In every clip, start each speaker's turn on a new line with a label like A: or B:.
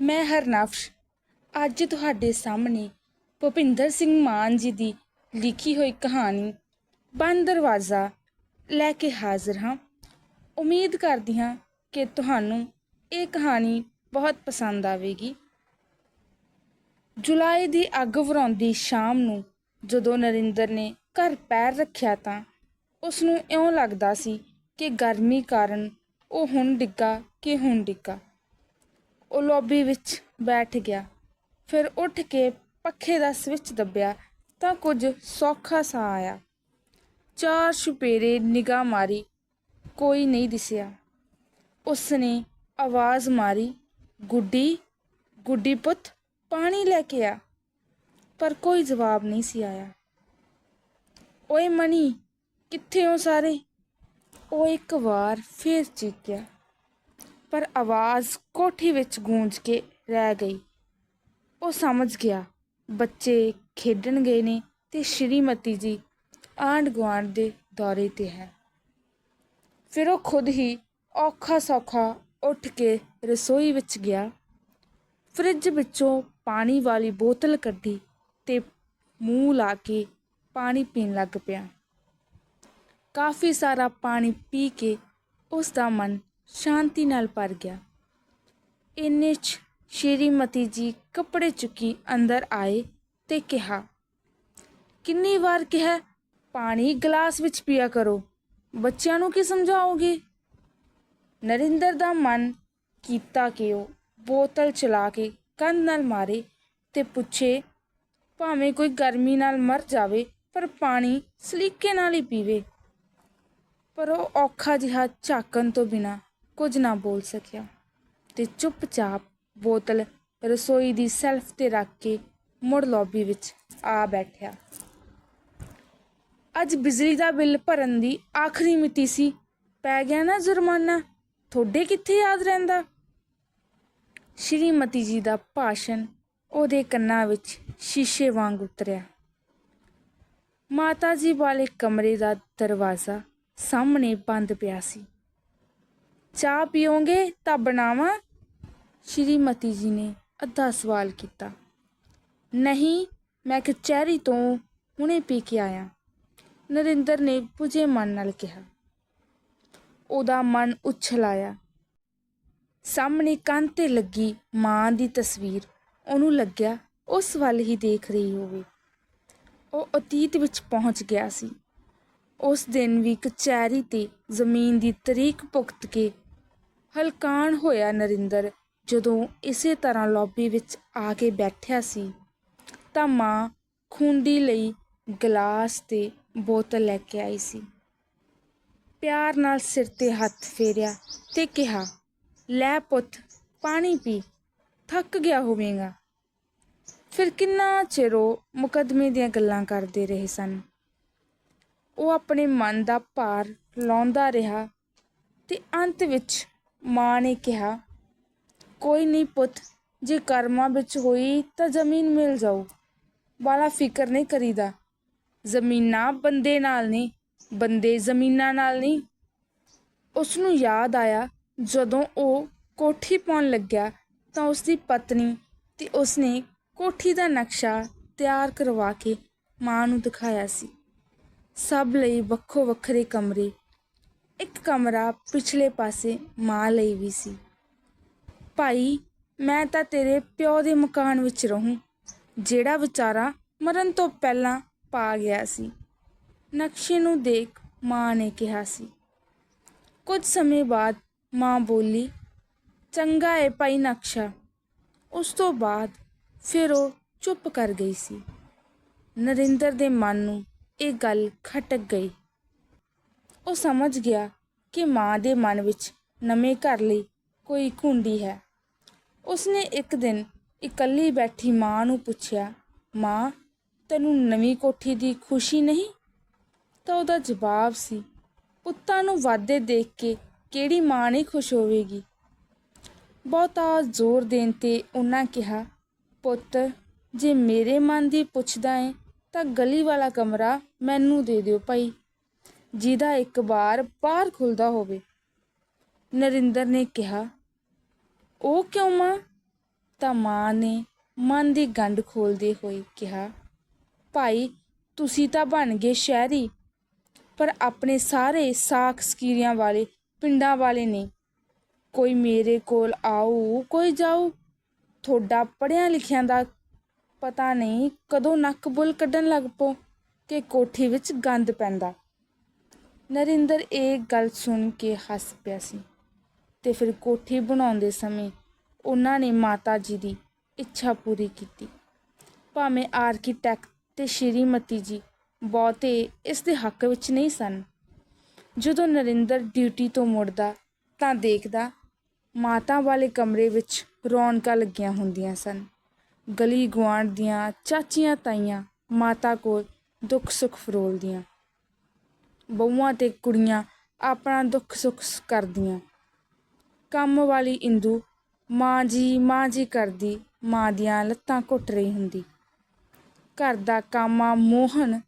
A: ਮੈਂ ਹਰਨਫਸ਼। ਅੱਜ ਤੁਹਾਡੇ ਸਾਹਮਣੇ ਭੁਪਿੰਦਰ ਸਿੰਘ ਮਾਨ ਜੀ ਦੀ ਲਿਖੀ ਹੋਈ ਕਹਾਣੀ ਬੰਦ ਦਰਵਾਜ਼ਾ ਲੈ ਕੇ ਹਾਜ਼ਰ ਹਾਂ। ਉਮੀਦ ਕਰਦੀ ਹਾਂ ਕਿ ਤੁਹਾਨੂੰ ਇਹ ਕਹਾਣੀ ਬਹੁਤ ਪਸੰਦ ਆਵੇਗੀ। ਜੁਲਾਈ ਦੀ ਅੱਗ ਵਰਾਉਂਦੀ ਸ਼ਾਮ ਨੂੰ ਜਦੋਂ ਨਰਿੰਦਰ ਨੇ ਘਰ ਪੈਰ ਰੱਖਿਆ ਤਾਂ ਉਸ ਨੂੰ ਇਉਂ ਲੱਗਦਾ ਸੀ ਕਿ ਗਰਮੀ ਕਾਰਨ ਉਹ ਹੁਣ ਡਿੱਗਾ ਕਿ ਹੁਣ ਡਿੱਗਾ। ਉਹ ਲੌਬੀ ਵਿੱਚ ਬੈਠ ਗਿਆ। ਫਿਰ ਉੱਠ ਕੇ ਪੱਖੇ ਦਾ ਸਵਿੱਚ ਦੱਬਿਆ ਤਾਂ ਕੁਝ ਸੌਖਾ ਸਾਹ ਆਇਆ। ਚਾਰ ਛੁਪੇਰੇ ਨਿਗਾਹ ਮਾਰੀ, ਕੋਈ ਨਹੀਂ ਦਿਸਿਆ। ਉਸਨੇ ਆਵਾਜ਼ ਮਾਰੀ, ਗੁੱਡੀ ਗੁੱਡੀ ਪੁੱਤ, ਪਾਣੀ ਲੈ ਕੇ ਆ। ਪਰ ਕੋਈ ਜਵਾਬ ਨਹੀਂ ਸੀ ਆਇਆ। ਓਏ ਮਣੀ ਕਿੱਥੇ ਹੋ ਸਾਰੇ? ਉਹ ਇੱਕ ਵਾਰ ਫੇਰ ਚੀਕਿਆ। ਪਰ ਆਵਾਜ਼ ਕੋਠੀ ਵਿੱਚ ਗੂੰਜ ਕੇ ਰਹਿ ਗਈ। ਉਹ ਸਮਝ ਗਿਆ, ਬੱਚੇ ਖੇਡਣ ਗਏ ਨੇ ਤੇ ਸ਼੍ਰੀਮਤੀ ਜੀ ਆਂਢ ਗੁਆਂਢ ਦੇ ਦੌਰੇ ਤੇ ਹੈ। ਫਿਰ ਉਹ ਖੁਦ ਹੀ ਔਖਾ ਸੌਖਾ ਉੱਠ ਕੇ ਰਸੋਈ ਵਿੱਚ ਗਿਆ। ਫਰਿੱਜ ਵਿੱਚੋਂ ਪਾਣੀ ਵਾਲੀ ਬੋਤਲ ਕੱਢੀ ਤੇ ਮੂੰਹ ਲਾ ਕੇ ਪਾਣੀ ਪੀਣ ਲੱਗ ਪਿਆ। ਕਾਫੀ ਸਾਰਾ ਪਾਣੀ ਪੀ ਕੇ ਉਸ ਦਾ ਮਨ ਸ਼ਾਂਤੀ ਨਾਲ ਭਰ ਗਿਆ। ਇੰਨੇ 'ਚ ਸ਼੍ਰੀਮਤੀ ਜੀ ਕੱਪੜੇ ਚੁੱਕੀ ਅੰਦਰ ਆਏ ਤੇ ਕਿਹਾ, ਕਿੰਨੀ ਵਾਰ ਕਿਹਾ, ਪਾਣੀ ਗਲਾਸ ਵਿੱਚ ਪੀਆ ਕਰੋ, ਬੱਚਿਆਂ ਨੂੰ ਕੀ ਸਮਝਾਓਗੇ? ਨਰਿੰਦਰ ਦਾ ਮਨ ਕੀਤਾ ਕਿ ਉਹ ਬੋਤਲ ਚਲਾ ਕੇ ਕੰਨ ਨਾਲ ਮਾਰੇ ਤੇ ਪੁੱਛੇ, ਭਾਵੇਂ ਕੋਈ ਗਰਮੀ ਨਾਲ ਮਰ ਜਾਵੇ, ਪਰ ਪਾਣੀ ਸਲੀਕੇ ਨਾਲ ਹੀ ਪੀਵੇ। ਪਰ ਉਹ ਔਖਾ ਜਿਹਾ ਝਾਕਣ ਤੋਂ ਬਿਨਾ ਕੁਝ ਨਾ ਬੋਲ ਸਕਿਆ ਤੇ ਚੁੱਪਚਾਪ ਬੋਤਲ ਰਸੋਈ ਦੀ ਸੈਲਫ ਤੇ ਰੱਖ ਕੇ ਮੁੜ ਲੌਬੀ ਵਿੱਚ ਆ ਬੈਠਿਆ। ਅੱਜ ਬਿਜਲੀ ਦਾ ਬਿੱਲ ਭਰਨ ਦੀ ਆਖਰੀ ਮਿਤੀ ਸੀ। ਪੈ ਗਿਆ ਨਾ ਜੁਰਮਾਨਾ? ਤੁਹਾਡੇ ਕਿੱਥੇ ਯਾਦ ਰਹਿੰਦਾ? ਸ਼੍ਰੀਮਤੀ ਜੀ ਦਾ ਭਾਸ਼ਣ ਉਹਦੇ ਕੰਨਾਂ ਵਿੱਚ ਸ਼ੀਸ਼ੇ ਵਾਂਗ ਉਤਰਿਆ। ਮਾਤਾ ਜੀ ਵਾਲੇ ਕਮਰੇ ਦਾ ਦਰਵਾਜ਼ਾ ਸਾਹਮਣੇ ਬੰਦ ਪਿਆ ਸੀ। ਚਾਹ ਪੀਓਗੇ ਤਾਂ ਬਣਾਵਾਂ? ਸ਼੍ਰੀਮਤੀ ਜੀ ਨੇ ਅੱਧਾ ਸਵਾਲ ਕੀਤਾ। ਨਹੀਂ, ਮੈਂ ਕਚਹਿਰੀ ਤੋਂ ਹੁਣੇ ਪੀ ਕੇ ਆਇਆ। ਨਰਿੰਦਰ ਨੇ ਪੁਜੇ ਮਨ ਨਾਲ ਕਿਹਾ। ਉਹਦਾ ਮਨ ਉਛਲ ਆਇਆ ਸਾਹਮਣੇ ਕੰਨ ਤੇ ਲੱਗੀ ਮਾਂ ਦੀ ਤਸਵੀਰ। ਉਹਨੂੰ ਲੱਗਿਆ ਉਸ ਵੱਲ ਹੀ ਦੇਖ ਰਹੀ ਹੋਵੇ। ਉਹ ਅਤੀਤ ਵਿੱਚ ਪਹੁੰਚ ਗਿਆ ਸੀ। ਉਸ ਦਿਨ ਵੀ ਕਚਹਿਰੀ ਤੇ ਜ਼ਮੀਨ ਦੀ ਤਰੀਕ ਭੁਗਤ ਕੇ ਹਲਕਾਨ ਹੋਇਆ ਨਰਿੰਦਰ। ਜਦੋਂ ਇਸੇ ਤਰ੍ਹਾਂ ਲੌਬੀ ਵਿੱਚ ਆ ਕੇ ਬੈਠਿਆ ਸੀ, ਤਾਂ ਮਾਂ ਖੁੰਡੀ ਲਈ ਗਲਾਸ ਤੇ ਬੋਤਲ ਲੈ ਕੇ ਆਈ ਸੀ। ਪਿਆਰ ਨਾਲ ਸਿਰ ਤੇ ਹੱਥ ਫੇਰਿਆ ਤੇ ਕਿਹਾ, ਲੈ ਪੁੱਤ, ਪਾਣੀ ਪੀ, ਥੱਕ ਗਿਆ ਹੋਵੇਗਾ। ਫਿਰ ਕਿੰਨਾ ਚਿਰ ਉਹ ਮੁਕੱਦਮੇ ਦੀਆਂ ਗੱਲਾਂ ਕਰਦੇ ਰਹੇ ਸਨ। ਉਹ ਆਪਣੇ ਮਨ ਦਾ ਭਾਰ ਲਾਉਂਦਾ ਰਿਹਾ ਅਤੇ ਅੰਤ ਵਿੱਚ ਮਾਂ ਨੇ ਕਿਹਾ, ਕੋਈ ਨਹੀਂ ਪੁੱਤ, ਜੇ ਕਰਮਾਂ ਵਿੱਚ ਹੋਈ ਤਾਂ ਜ਼ਮੀਨ ਮਿਲ ਜਾਊ। ਬਾਲਾ ਫਿਕਰ ਨਹੀਂ ਕਰੀਦਾ। ਜ਼ਮੀਨਾਂ ਬੰਦੇ ਨਾਲ ਨਹੀਂ ਬੰਦੇ ਜ਼ਮੀਨਾਂ ਨਾਲ ਨਹੀਂ ਉਸ ਨੂੰ ਯਾਦ ਆਇਆ, ਜਦੋਂ ਉਹ ਕੋਠੀ ਪਾਉਣ ਲੱਗਿਆ ਤਾਂ ਉਸ ਦੀ ਪਤਨੀ ਤੇ ਉਸਨੇ ਕੋਠੀ ਦਾ ਨਕਸ਼ਾ ਤਿਆਰ ਕਰਵਾ ਕੇ ਮਾਂ ਨੂੰ ਦਿਖਾਇਆ ਸੀ। ਸਭ ਲਈ ਵੱਖੋ ਵੱਖਰੇ ਕਮਰੇ। ਇੱਕ ਕਮਰਾ ਪਿਛਲੇ ਪਾਸੇ ਮਾਂ ਲਈ ਵੀ ਸੀ। ਭਾਈ, ਮੈਂ ਤਾਂ ਤੇਰੇ ਪਿਓ ਦੇ ਮਕਾਨ ਵਿੱਚ ਰਹੂੰ, ਜਿਹੜਾ ਵਿਚਾਰਾ ਮਰਨ ਤੋਂ ਪਹਿਲਾਂ ਪਾ ਗਿਆ ਸੀ। ਨਕਸ਼ੇ ਨੂੰ ਦੇਖ ਮਾਂ ਨੇ ਕਿਹਾ ਸੀ। ਕੁਝ ਸਮੇਂ ਬਾਅਦ ਮਾਂ ਬੋਲੀ, ਚੰਗਾ ਏ ਭਾਈ ਨਕਸ਼ਾ। ਉਸ ਤੋਂ ਬਾਅਦ ਫਿਰ ਉਹ ਚੁੱਪ ਕਰ ਗਈ ਸੀ। ਨਰਿੰਦਰ ਦੇ ਮਨ ਨੂੰ ਇਹ ਗੱਲ ਖਟਕ ਗਈ। ਉਹ ਸਮਝ ਗਿਆ ਕਿ ਮਾਂ ਦੇ ਮਨ ਵਿੱਚ ਨਵੇਂ ਘਰ ਲਈ ਕੋਈ ਘੁੰਡੀ ਹੈ। ਉਸਨੇ ਇੱਕ ਦਿਨ ਇਕੱਲੀ ਬੈਠੀ ਮਾਂ ਨੂੰ ਪੁੱਛਿਆ, ਮਾਂ, ਤੈਨੂੰ ਨਵੀਂ ਕੋਠੀ ਦੀ ਖੁਸ਼ੀ ਨਹੀਂ? ਤਾਂ ਉਹਦਾ ਜਵਾਬ ਸੀ, ਪੁੱਤਾਂ ਨੂੰ ਵਾਦੇ ਦੇਖ ਕੇ ਕਿਹੜੀ ਮਾਂ ਨਹੀਂ ਖੁਸ਼ ਹੋਵੇਗੀ? ਬਹੁਤਾ ਜ਼ੋਰ ਦੇਣ ਤੇ ਉਹਨਾਂ ਕਿਹਾ, ਪੁੱਤ, ਜੇ ਮੇਰੇ ਮਨ ਦੀ ਪੁੱਛਦਾ ਏ ਤਾਂ ਗਲੀ ਵਾਲਾ ਕਮਰਾ ਮੈਨੂੰ ਦੇ ਦਿਓ ਭਾਈ। ਜਿਹਦਾ ਇੱਕ ਵਾਰ ਬਾਹਰ ਖੁੱਲਦਾ ਹੋਵੇ। ਨਰਿੰਦਰ ਨੇ ਕਿਹਾ, ਉਹ ਕਿਉਂ ਮਾਂ? ਤਾਂ ਮਾਂ ਨੇ ਮਨ ਦੀ ਗੰਢ ਖੋਲਦੇ ਹੋਏ ਕਿਹਾ, ਭਾਈ, ਤੁਸੀਂ ਤਾਂ ਬਣ ਗਏ ਸ਼ਹਿਰੀ, ਪਰ ਆਪਣੇ ਸਾਰੇ ਸਾਖ ਸਕੀਰੀਆਂ ਵਾਲੇ ਪਿੰਡਾਂ ਵਾਲੇ ਨੇ। ਕੋਈ ਮੇਰੇ ਕੋਲ ਆਊ, ਕੋਈ ਜਾਊ। ਤੁਹਾਡਾ ਪੜ੍ਹਿਆਂ ਲਿਖਿਆਂ ਦਾ ਪਤਾ ਨਹੀਂ ਕਦੋਂ ਨੱਕ ਬੁੱਲ ਕੱਢਣ ਲੱਗ ਪੋ ਕਿ ਕੋਠੀ ਵਿੱਚ ਗੰਦ ਪੈਂਦਾ। ਨਰਿੰਦਰ ਇਹ ਗੱਲ ਸੁਣ ਕੇ ਹੱਸ ਪਿਆ ਸੀ ਤੇ ਫਿਰ ਕੋਠੀ ਬਣਾਉਂਦੇ ਸਮੇਂ ਉਹਨਾਂ ਨੇ ਮਾਤਾ ਜੀ ਦੀ ਇੱਛਾ ਪੂਰੀ ਕੀਤੀ। ਭਾਵੇਂ ਆਰਕੀਟੈਕਟ ਤੇ ਸ਼੍ਰੀਮਤੀ ਜੀ ਬਹੁਤੇ ਇਸ ਦੇ ਹੱਕ ਵਿੱਚ ਨਹੀਂ ਸਨ। ਜਦੋਂ ਨਰਿੰਦਰ ਡਿਊਟੀ ਤੋਂ ਮੁੜਦਾ ਤਾਂ ਦੇਖਦਾ ਮਾਤਾ ਵਾਲੇ ਕਮਰੇ ਵਿੱਚ ਰੌਣਕਾਂ ਲੱਗੀਆਂ ਹੁੰਦੀਆਂ ਸਨ। ਗਲੀ ਗੁਆਂਢ ਦੀਆਂ ਚਾਚੀਆਂ ਤਾਈਆਂ ਮਾਤਾ ਕੋਲ ਦੁੱਖ ਸੁੱਖ ਫਰੋਲਦੀਆਂ। ਬਹੂਆਂ ਤੇ ਕੁੜੀਆਂ ਆਪਣਾ ਦੁੱਖ ਸੁੱਖ ਕਰਦੀਆਂ। ਕੰਮ ਵਾਲੀ ਇੰਦੂ ਮਾਂ ਜੀ ਮਾਂ ਜੀ ਕਰਦੀ, ਮਾਂ ਦੀਆਂ ਲੱਤਾਂ ਘੁੱਟ ਰਹੀ ਹੁੰਦੀ। ਘਰ ਦਾ ਕਾਮਾ ਮੋਹਨ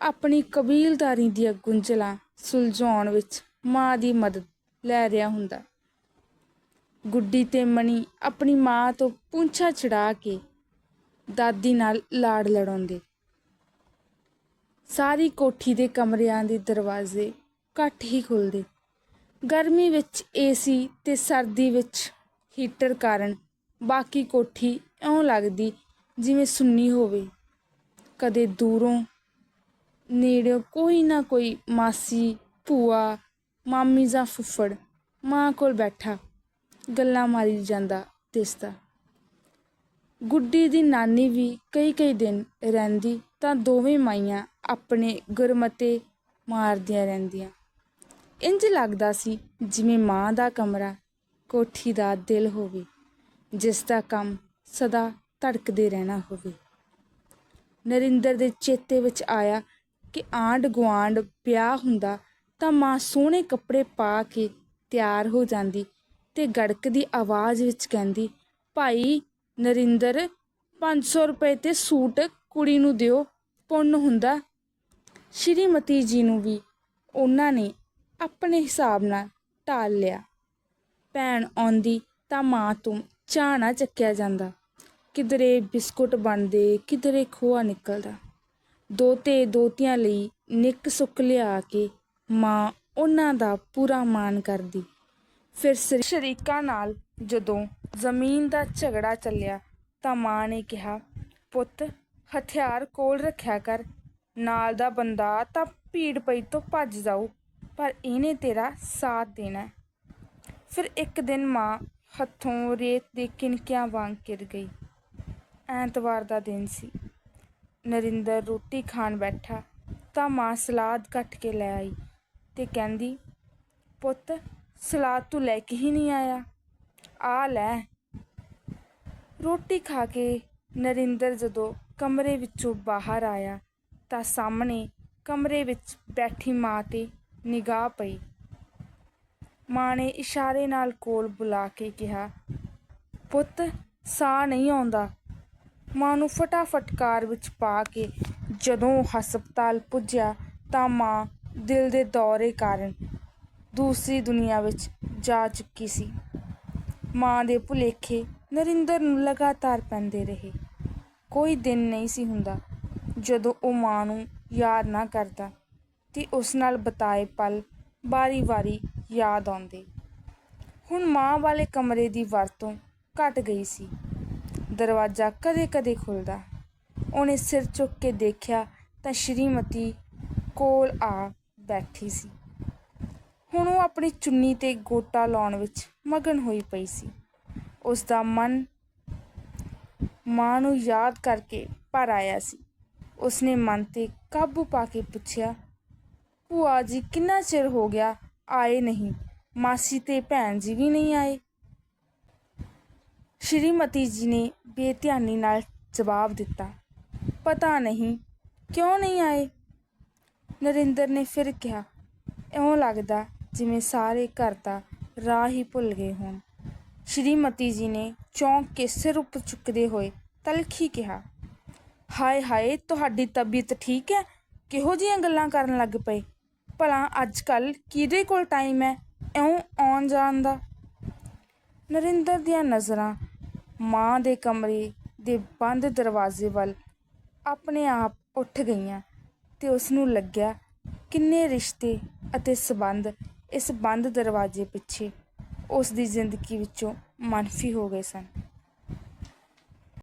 A: ਆਪਣੀ ਕਬੀਲਦਾਰੀ ਦੀਆਂ ਗੁੰਝਲਾਂ ਸੁਲਝਾਉਣ ਵਿੱਚ ਮਾਂ ਦੀ ਮਦਦ ਲੈ ਰਿਹਾ ਹੁੰਦਾ। ਗੁੱਡੀ ਤੇ ਮਣੀ ਆਪਣੀ ਮਾਂ ਤੋਂ ਪੁੰਛਾ ਛਡਾ ਕੇ ਦਾਦੀ ਨਾਲ ਲਾੜ ਲੜਾਉਂਦੇ। ਸਾਰੀ ਕੋਠੀ ਦੇ ਕਮਰਿਆਂ ਦੇ ਦਰਵਾਜ਼ੇ ਘੱਟ ਹੀ ਖੁੱਲਦੇ ਗਰਮੀ ਵਿੱਚ ਏਸੀ ਤੇ ਸਰਦੀ ਵਿੱਚ ਹੀਟਰ ਕਾਰਨ ਬਾਕੀ ਕੋਠੀ ਇਉਂ ਲੱਗਦੀ ਜਿਵੇਂ ਸੁੰਨੀ ਹੋਵੇ। ਕਦੇ ਦੂਰੋਂ, ਨੇੜਿਓਂ ਕੋਈ ਨਾ ਕੋਈ ਮਾਸੀ, ਭੂਆ, ਮਾਮੀ ਜਾਂ ਫੁੱਫੜ ਮਾਂ ਕੋਲ ਬੈਠਾ, ਗੱਲਾਂ ਮਾਰੀ ਜਾਂਦਾ ਦਿਸਦਾ। ਗੁੱਡੀ ਦੀ ਨਾਨੀ ਵੀ ਕਈ ਕਈ ਦਿਨ ਰਹਿੰਦੀ ਤਾਂ ਦੋਵੇਂ ਮਾਈਆਂ ਆਪਣੇ ਗੁਰਮਤੇ ਮਾਰਦੀਆਂ ਰਹਿੰਦੀਆਂ। ਇੰਜ ਲੱਗਦਾ ਸੀ ਜਿਵੇਂ ਮਾਂ ਦਾ ਕਮਰਾ ਕੋਠੀ ਦਾ ਦਿਲ ਹੋਵੇ, ਜਿਸ ਦਾ ਕੰਮ ਸਦਾ ਧੜਕਦੇ ਰਹਿਣਾ ਹੋਵੇ। ਨਰਿੰਦਰ ਦੇ ਚੇਤੇ ਵਿੱਚ ਆਇਆ ਕਿ ਆਂਡ ਗੁਆਂਢ ਵਿਆਹ ਹੁੰਦਾ ਤਾਂ ਮਾਂ ਸੋਹਣੇ ਕੱਪੜੇ ਪਾ ਕੇ ਤਿਆਰ ਹੋ ਜਾਂਦੀ ਤੇ ਗੜਕਦੀ ਆਵਾਜ਼ ਵਿੱਚ ਕਹਿੰਦੀ, ਭਾਈ ਨਰਿੰਦਰ, ਪੰਜ ਸੌ ਰੁਪਏ ਤੇ ਸੂਟ ਕੁੜੀ ਨੂੰ ਦਿਓ, ਪੁੰਨ ਹੁੰਦਾ। ਸ਼੍ਰੀਮਤੀ ਜੀ ਨੂੰ ਵੀ ਉਹਨਾਂ ਨੇ ਆਪਣੇ ਹਿਸਾਬ ਨਾਲ ਢਾਲ ਲਿਆ। ਭੈਣ ਆਉਂਦੀ ਤਾਂ ਮਾਂ ਤੋਂ ਚਾਹ ਨਾ ਚੱਕਿਆ ਜਾਂਦਾ। ਕਿਧਰੇ ਬਿਸਕੁਟ ਬਣਦੇ, ਕਿਧਰੇ ਖੋਆ ਨਿਕਲਦਾ। ਦੋਤੇ ਦੋਤੀਆਂ ਲਈ ਨਿੱਕ ਸੁੱਕ ਲਿਆ ਕੇ ਮਾਂ ਉਹਨਾਂ ਦਾ ਪੂਰਾ ਮਾਣ ਕਰਦੀ। ਫਿਰ ਸ਼ਰੀ- ਸ਼ਰੀਕਾਂ ਨਾਲ ਜਦੋਂ ਜ਼ਮੀਨ ਦਾ ਝਗੜਾ ਚੱਲਿਆ ਤਾਂ ਮਾਂ ਨੇ ਕਿਹਾ, ਪੁੱਤ, ਹਥਿਆਰ ਕੋਲ ਰੱਖਿਆ ਕਰ। ਨਾਲ ਦਾ ਬੰਦਾ ਤਾਂ ਭੀੜ ਪਈ ਤੋਂ ਭੱਜ ਜਾਊ, ਪਰ ਇਹਨੇ ਤੇਰਾ ਸਾਥ ਦੇਣਾ ਫਿਰ ਇੱਕ ਦਿਨ ਮਾਂ ਹੱਥੋਂ ਰੇਤ ਦੇ ਕਿਣਕਿਆਂ ਵਾਂਗ ਗਿਰ ਗਈ। ਐਤਵਾਰ ਦਾ ਦਿਨ ਸੀ। ਨਰਿੰਦਰ ਰੋਟੀ ਖਾਣ ਬੈਠਾ ਤਾਂ ਮਾਂ ਸਲਾਦ ਕੱਟ ਕੇ ਲੈ ਆਈ ਤੇ ਕਹਿੰਦੀ, ਪੁੱਤ ਸਲਾਦ ਤੂੰ ਲੈ ਕੇ ਹੀ ਨਹੀਂ ਆਇਆ। ਆ ਲੈ। ਰੋਟੀ ਖਾ ਕੇ ਨਰਿੰਦਰ ਜਦੋਂ ਕਮਰੇ ਵਿੱਚੋਂ ਬਾਹਰ ਆਇਆ ਤਾਂ ਸਾਹਮਣੇ ਕਮਰੇ ਵਿੱਚ ਬੈਠੀ ਮਾਂ ਤੇ ਨਿਗਾਹ ਪਈ। ਮਾਂ ਨੇ ਇਸ਼ਾਰੇ ਨਾਲ ਕੋਲ ਬੁਲਾ ਕੇ ਕਿਹਾ, ਪੁੱਤ, ਸਾਹ ਨਹੀਂ ਆਉਂਦਾ। ਮਾਂ ਨੂੰ ਫਟਾਫਟ ਕਾਰ ਵਿੱਚ ਪਾ ਕੇ ਜਦੋਂ ਉਹ ਹਸਪਤਾਲ ਪੁੱਜਿਆ ਤਾਂ ਮਾਂ ਦਿਲ ਦੇ ਦੌਰੇ ਕਾਰਨ ਦੂਸਰੀ ਦੁਨੀਆ ਵਿੱਚ ਜਾ ਚੁੱਕੀ ਸੀ। ਮਾਂ ਦੇ ਭੁਲੇਖੇ ਨਰਿੰਦਰ ਨੂੰ ਲਗਾਤਾਰ ਪੈਂਦੇ ਰਹੇ। ਕੋਈ ਦਿਨ ਨਹੀਂ ਸੀ ਹੁੰਦਾ ਜਦੋਂ ਉਹ ਮਾਂ ਨੂੰ ਯਾਦ ਨਾ ਕਰਦਾ ਤੇ ਉਸ ਨਾਲ ਬਿਤਾਏ ਪਲ ਵਾਰੀ-ਵਾਰੀ ਯਾਦ ਆਉਂਦੇ। ਹੁਣ ਮਾਂ ਵਾਲੇ ਕਮਰੇ ਦੀ ਵਰਤੋਂ ਘਟ ਗਈ ਸੀ। ਦਰਵਾਜ਼ਾ ਕਦੇ-ਕਦੇ ਖੁੱਲਦਾ। ਉਹਨੇ ਸਿਰ ਚੁੱਕ ਕੇ ਦੇਖਿਆ ਤਾਂ ਸ਼੍ਰੀਮਤੀ ਕੋਲ ਆ ਬੈਠੀ ਸੀ। ਹੁਣ ਉਹ ਆਪਣੀ ਚੁੰਨੀ ਤੇ ਗੋਟਾ ਲਾਉਣ ਵਿੱਚ ਮਗਨ ਹੋਈ ਪਈ ਸੀ। ਉਸ ਦਾ ਮਨ ਮਾਂ ਨੂੰ ਯਾਦ ਕਰਕੇ ਭਰ ਆਇਆ ਸੀ। ਉਸਨੇ ਮਨ ਤੇ ਕਾਬੂ ਪਾ ਕੇ ਪੁੱਛਿਆ, ਭੂਆ ਜੀ, ਕਿੰਨਾ ਚਿਰ ਹੋ ਗਿਆ ਆਏ ਨਹੀਂ? ਮਾਸੀ ਤੇ ਭੈਣ ਜੀ ਵੀ ਨਹੀਂ ਆਏ? ਸ਼੍ਰੀਮਤੀ ਜੀ ਨੇ ਬੇਧਿਆਨੀ ਨਾਲ ਜਵਾਬ ਦਿੱਤਾ, ਪਤਾ ਨਹੀਂ, ਕਿਉਂ ਨਹੀਂ ਆਏ? ਨਰਿੰਦਰ ਨੇ ਫਿਰ ਕਿਹਾ, ਇਉਂ ਲੱਗਦਾ ਜਿਵੇਂ ਸਾਰੇ ਘਰ ਦਾ ਰਾਹ ਹੀ ਭੁੱਲ ਗਏ ਹੋਣ। ਸ਼੍ਰੀਮਤੀ ਜੀ ਨੇ ਚੌਂਕ ਕੇ ਸਿਰ ਉੱਪਰ ਚੁੱਕਦੇ ਹੋਏ ਤਲਖੀ ਕਿਹਾ, ਹਾਏ ਹਾਏ, ਤੁਹਾਡੀ ਤਬੀਅਤ ਠੀਕ ਹੈ? ਕਿਹੋ ਜਿਹੀਆਂ ਗੱਲਾਂ ਕਰਨ ਲੱਗ ਪਏ? ਭਲਾ ਅੱਜ ਕੱਲ ਕਿਹਦੇ ਕੋਲ ਟਾਈਮ ਹੈ? ਇਉਂ ਆਉਣ ਜਾਣ ਦਾ? ਨਰਿੰਦਰ ਦੀਆਂ ਨਜ਼ਰਾਂ ਮਾਂ ਦੇ ਕਮਰੇ ਦੇ ਬੰਦ ਦਰਵਾਜ਼ੇ ਵੱਲ ਆਪਣੇ ਆਪ ਉੱਠ ਗਈਆਂ ਤੇ ਉਸ ਨੂੰ ਲੱਗਿਆ ਕਿੰਨੇ ਰਿਸ਼ਤੇ ਅਤੇ ਸਬੰਧ ਇਸ ਬੰਦ ਦਰਵਾਜ਼ੇ ਪਿੱਛੇ ਉਸ ਦੀ ਜ਼ਿੰਦਗੀ ਵਿੱਚੋਂ ਮਨਫੀ ਹੋ ਗਏ ਸਨ।